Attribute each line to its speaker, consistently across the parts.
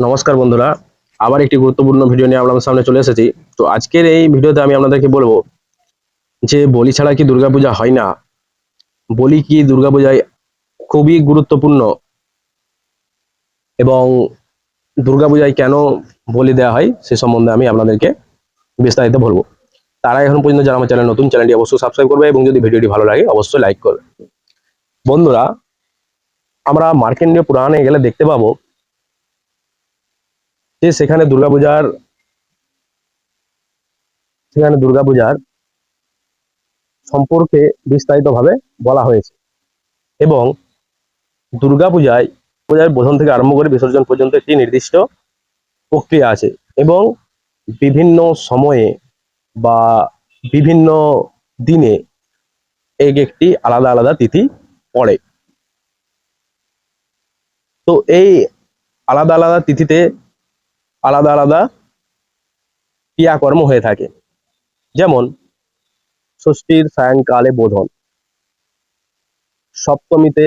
Speaker 1: নমস্কার বন্ধুরা, আবার একটি গুরুত্বপূর্ণ ভিডিও নিয়ে আপনাদের সামনে চলে এসেছি। তো আজকের এই ভিডিওতে আমি আপনাদেরকে বলব যে বলি ছাড়া কি দুর্গাপূজা হয় না? বলি কি দুর্গাপূজায় খুবই গুরুত্বপূর্ণ এবং দুর্গাপূজায় কেন বলি দেওয়া হয় সে সম্বন্ধে আমি আপনাদেরকে বিস্তারিত বলব। তারা এখন পর্যন্ত যারা আমার চ্যানেল নতুন চ্যানেলটি অবশ্যই সাবস্ক্রাইব করবে এবং যদি ভিডিওটি ভালো লাগে অবশ্যই লাইক করবে। বন্ধুরা, আমরা মার্কেন্ডীয় পুরাণে গেলে দেখতে পাবো যে সেখানে দুর্গাপূজার সেখানে দুর্গাপূজার সম্পর্কে বিস্তারিতভাবে বলা হয়েছে এবং দুর্গাপূজায়, পূজার বোধন থেকে আরম্ভ করে বিসর্জন পর্যন্ত একটি নির্দিষ্ট প্রক্রিয়া আছে এবং বিভিন্ন সময়ে বা বিভিন্ন দিনে এক একটি আলাদা আলাদা তিথি পড়ে। তো এই আলাদা আলাদা তিথিতে আলাদা আলাদা ক্রিয়াকর্ম হয়ে থাকে। যেমন, ষষ্ঠীর সায়ংকালে বোধন। সপ্তমীতে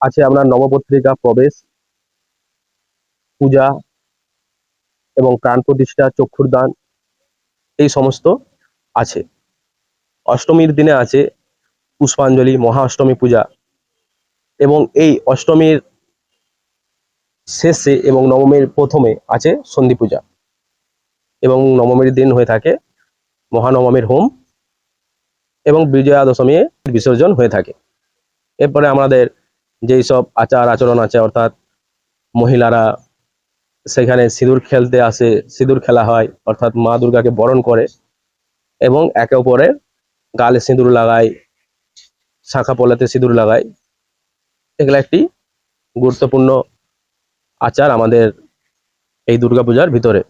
Speaker 1: আছে আপনার নবপত্রিকা, প্রবেশ, পূজা এবং প্রাণ প্রতিষ্ঠা, চক্ষুরদান, এই সমস্ত আছে। অষ্টমীর দিনে আছে পুষ্পাঞ্জলি মহা অষ্টমী পূজা এবং এই অষ্টমীর শেষে এবং নবমীর প্রথমে আছে সন্ধি পূজা। এবং নবমীর দিন হয়ে থাকে মহানবমীর হোম এবং বিজয়া দশমী বিসর্জন হয়ে থাকে। এরপরে আমাদের যেই সব আচার আচরণ আছে, অর্থাৎ মহিলারা সেখানে সিঁদুর খেলতে আসে, সিঁদুর খেলা হয়, অর্থাৎ মা দুর্গাকে বরণ করে এবং একে অপরের গালে সিঁদুর লাগায়, শাখা পলাতে সিঁদুর লাগায়। এগুলো একটি গুরুত্বপূর্ণ আচার আমাদের এই দুর্গাপূজার ভিতরে।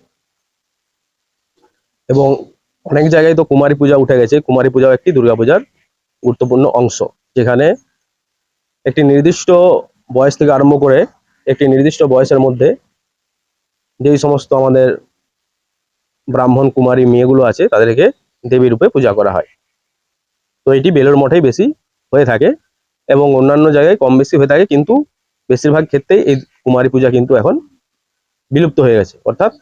Speaker 1: এবং অনেক জায়গায় তো কুমারী পূজা উঠে গেছে। কুমারী পূজাও একটি দুর্গাপূজার গুরুত্বপূর্ণ অংশ। যেখানে একটি নির্দিষ্ট বয়স থেকে আরম্ভ করে একটি নির্দিষ্ট বয়সের মধ্যে যেই সমস্ত আমাদের ব্রাহ্মণ, কুমারী মেয়েগুলো আছে, তাদেরকে দেবী রূপে পূজা করা হয়। তো এটি বেলুর মঠেই বেশি হয়ে থাকে এবং অন্যান্য জায়গায় কম বেশি হয়ে থাকে, কিন্তু বেশিরভাগ ক্ষেত্রেই এই কুমারী পূজা কিন্তু এখন বিলুপ্ত হয়ে গেছে। অর্থাৎ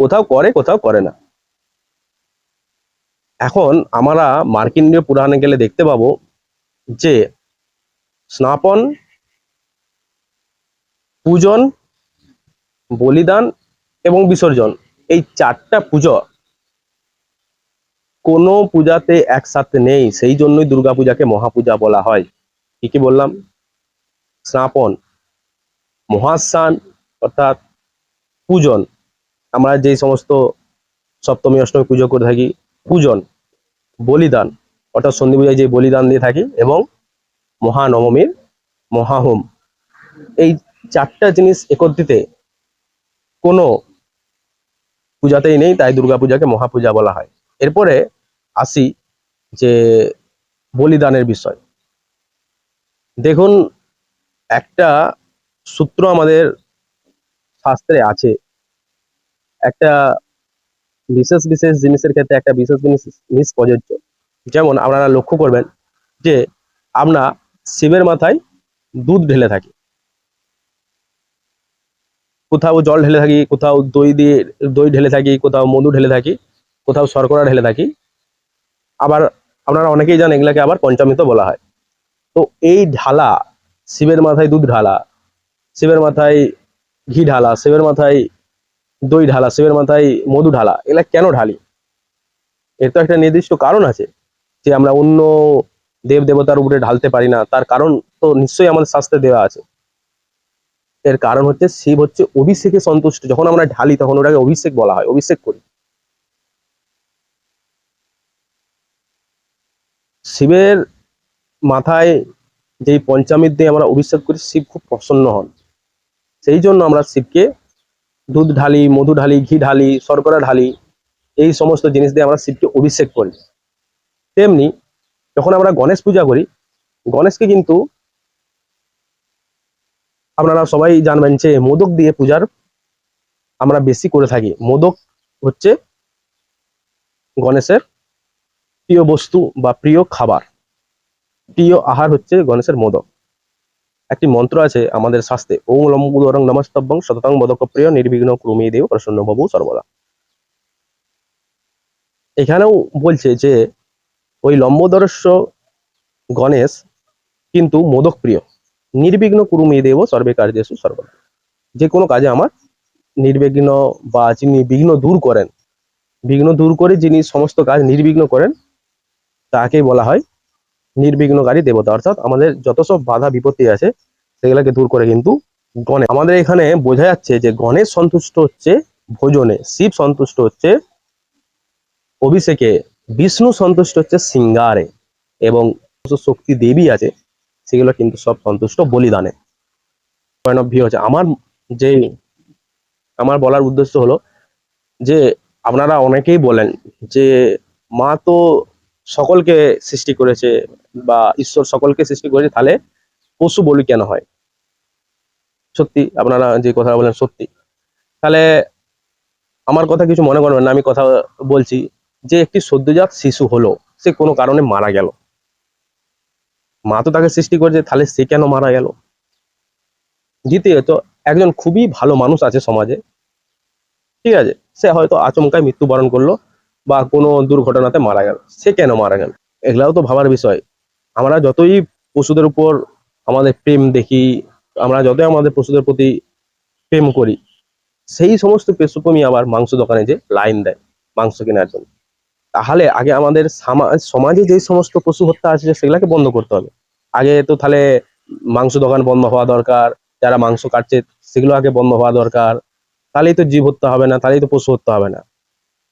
Speaker 1: কোথাও করে কোথাও করে না। এখন আমরা মার্কিন্ডীয় পুরাণে গেলে দেখতে পাবো যে স্নাপন, পূজন, বলিদান এবং বিসর্জন এই চারটা পুজো কোনো পূজাতে একসাথে নেই। সেই জন্যই দুর্গাপূজাকে মহাপূজা বলা হয়। কি কি বললাম? স্নাপন। মহাস্নান অর্থাৎ পূজন। আমরা যেই সমস্ত সপ্তমী, অষ্টমী পুজো করে থাকি, পূজন, বলিদান। অর্থাৎ সন্ধি পূজায় যে বলিদান দিয়ে থাকি এবং মহানবমীর মহাহোম। এই চারটা জিনিস একত্রিতে কোনো পূজাতেই নেই, তাই দুর্গাপূজাকে মহাপূজা বলা হয়। এরপরে আসি যে বলিদানের বিষয়। দেখুন, একটা সূত্র আমাদের শাস্ত্রে আছে। একটা বিশেষ বিশেষ জিনিসের ক্ষেত্রে একটা বিশেষ জিনিস প্রযোজ্য যেমন আপনারা লক্ষ্য করবেন যে আমরা শিবের মাথায় দুধ ঢেলে থাকি। কোথাও জল ঢেলে থাকি, কোথাও দই দিয়ে, দই ঢেলে থাকি, কোথাও মধু ঢেলে থাকি, কোথাও শর্করা ঢেলে থাকি। আবার আপনারা অনেকেই জানেন এগুলাকে আবার পঞ্চামৃত বলা হয়। তো এই ঢালা, শিবের মাথায় দুধ ঢালা শিবের মাথায় ঘি ঢালা, শিবের মাথায় দই ঢালা, শিবের মাথায় মধু ঢালা, এগুলা কেন ঢালি? এর তো একটা নির্দিষ্ট কারণ আছে যে আমরা অন্য দেব দেবতার উপরে ঢালতে পারি না, তার কারণ তো নিশ্চয়ই আমাদের শাস্ত্রে দেওয়া আছে। এর কারণ হচ্ছে শিব হচ্ছে অভিষেকে সন্তুষ্ট, যখন আমরা ঢালি তখন ওটাকে অভিষেক বলা হয়, অভিষেক করি। শিবের মাথায় যেই পঞ্চামৃত দিয়ে আমরা অভিষেক করি, শিব খুব প্রসন্ন হন। সেই জন্য আমরা শিবকে দুধ ঢালি, মধু ঢালি, ঘি ঢালি, শর্করা ঢালি, এই সমস্ত জিনিস দিয়ে আমরা শিবকে অভিষেক করি। তেমনি যখন আমরা গণেশ পূজা করি, গণেশকে কিন্তু আপনারা সবাই জানবেন যে মোদক দিয়ে পূজার আমরা বেশি করে থাকি। মোদক হচ্ছে গণেশের প্রিয় বস্তু বা প্রিয় খাবার। প্রিয় আহার হচ্ছে গণেশের মোদক। একটি মন্ত্র আছে, আমাদের শাস্ত্রে ওম লম্বুদরং নমস্তব্যং শততং মদকপ্রিয় নির্বিঘ্ন ক্রমী দেব প্রসন্ন বাবু সর্বদা। এখানেও বলছে যে, ওই লম্বোদরস্য গণেশ কিন্তু মোদক প্রিয় নির্বিঘ্ন কুরুমে দেব সর্বে কার্যেসু সর্বদা। যে কোনো কাজে আমার নির্বিঘ্ন বা যিনি বিঘ্ন দূর করেন, বিঘ্ন দূর করে যিনি সমস্ত কাজ নির্বিঘ্ন করেন, তাকেই বলা হয় নির্বিঘ্নকারী দেবতা, অর্থাৎ আমাদের যত সব বাধা বিপত্তি আছে, সেগুলোকে দূর করে কিন্তু গণেশ। আমাদের এখানে বোঝা যাচ্ছে যে গণেশ সন্তুষ্ট হচ্ছে ভোজনে, শিব সন্তুষ্ট হচ্ছে অভিষেকে, বিষ্ণু সন্তুষ্ট হচ্ছে সিঙ্গারে, এবং শক্তি দেবী আছে, সেগুলো কিন্তু সব সন্তুষ্ট বলিদানে। পয়েন্ট অফ ভিউ হচ্ছে, আমার যে আমার বলার উদ্দেশ্য হলো যে, আপনারা অনেকেই বলেন যে, মা তো সকলকে সৃষ্টি করেছে বা ঈশ্বর সকলকে সৃষ্টি করেছে, তাহলে পশু বলি কেন হয়? সত্যি, আপনারা যে কথা বলেন সত্যি। তাহলে আমার কথা কিছু মনে করবেন না, আমি কথা বলছি যে একটি সদ্যজাত শিশু হলো, সে কোনো কারণে মারা গেল। মা তো তাকে সৃষ্টি করেছে, তাহলে সে কেন মারা গেল? দ্বিতীয়ত, একজন খুবই ভালো মানুষ আছে সমাজে, ঠিক আছে? সে হয়তো আচমকায় মৃত্যুবরণ করল বা কোনো দুর্ঘটনাতে মারা গেল। সে কেন মারা গেল? এগুলাও তো ভাবার বিষয়। আমরা যতই পশুদের উপর আমাদের প্রেম দেখি, আমরা যতই আমাদের পশুদের প্রতি প্রেম করি, সেই সমস্ত পশুপ্রেমী আবার মাংস দোকানে যে লাইন দেয় মাংস কেনার জন্য। তাহলে আগে আমাদের সামা- সমাজে যে সমস্ত পশু হত্যা আছে, সেগুলাকে বন্ধ করতে হবে। আগে তো তাহলে মাংস দোকান বন্ধ হওয়া দরকার, যারা মাংস কাটছে, সেগুলো আগে বন্ধ হওয়া দরকার। তাহলেই তো জীব হত্যা হবে না, তাহলেই তো পশু হত্যা হবে না।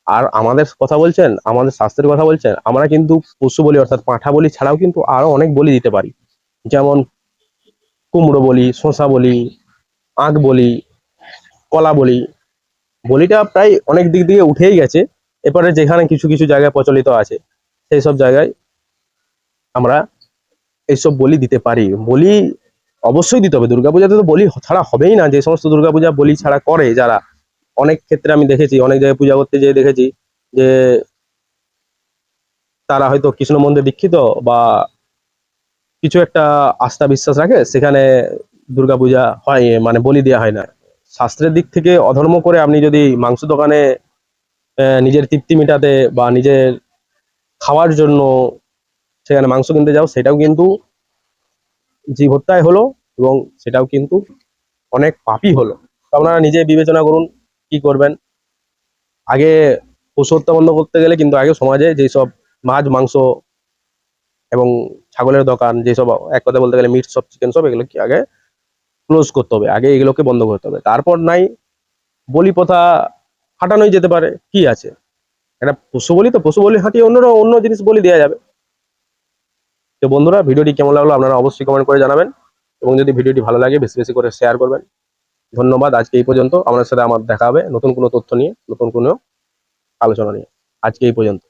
Speaker 1: আর আমাদের কথা বলছেন, আমাদের স্বাস্থ্যের কথা বলছেন, আমরা কিন্তু পশু বলি, অর্থাৎ পাঁঠা বলি ছাড়াও কিন্তু আরও অনেক বলি দিতে পারি। যেমন কুমড়ো বলি শশা বলি, আখ বলি, কলা বলি। বলিটা প্রায় অনেক দিক দিয়ে উঠেই গেছে। এরপরে যেখানে কিছু কিছু জায়গায় প্রচলিত আছে, সেই সব জায়গায় আমরা এইসব বলি দিতে পারি। বলি অবশ্যই দিতে হবে। দুর্গাপূজাতে তো বলি ছাড়া হবেই না। যে সমস্ত দুর্গাপূজা বলি ছাড়া করে যারা অনেক ক্ষেত্রে আমি দেখেছি, অনেক জায়গায় পূজা করতে যেয়ে দেখেছি যে তারা হয়তো কৃষ্ণ মন্দির দীক্ষিত বা কিছু একটা আস্থা বিশ্বাস রাখে, সেখানে দুর্গাপূজা হয় মানে বলি দেওয়া হয় না। শাস্ত্রের দিক থেকে অধর্ম করে আপনি যদি মাংস দোকানে নিজের তৃপ্তি মেটাতে বা নিজের খাওয়ার জন্য সেখানে মাংস কিনতে যাও, সেটাও কিন্তু জীব হত্যায় হলো এবং সেটাও কিন্তু অনেক পাপই হলো। আপনারা নিজে বিবেচনা করুন কি করবেন? আগে পশু হত্যা বন্ধ করতে গেলে কিন্তু আগে সমাজে যেসব মাছ, মাংস এবং ছাগলের দোকান, যেসব এক কথা বলতে গেলে মিট সব চিকেন সব এগুলো কি আগে ক্লোজ করতে হবে। আগে এগুলোকে বন্ধ করতে হবে। তারপর নাই, বলি প্রথা হাঁটানোই যেতে পারে। কি আছে? একটা পশু বলি তো, পশু বলি হাঁটিয়ে অন্যরা অন্য জিনিস বলি দেওয়া যাবে। তো বন্ধুরা, ভিডিওটি কেমন লাগল আপনারা অবশ্যই কমেন্ট করে জানাবেন। এবং যদি ভিডিওটি ভালো লাগে, বেশি বেশি করে শেয়ার করবেন। ধন্যবাদ। আজকে এই পর্যন্ত। আপনার সাথে আমার দেখা হবে নতুন কোনো তথ্য নিয়ে, নতুন কোনো আলোচনা নিয়ে। আজকে এই পর্যন্ত।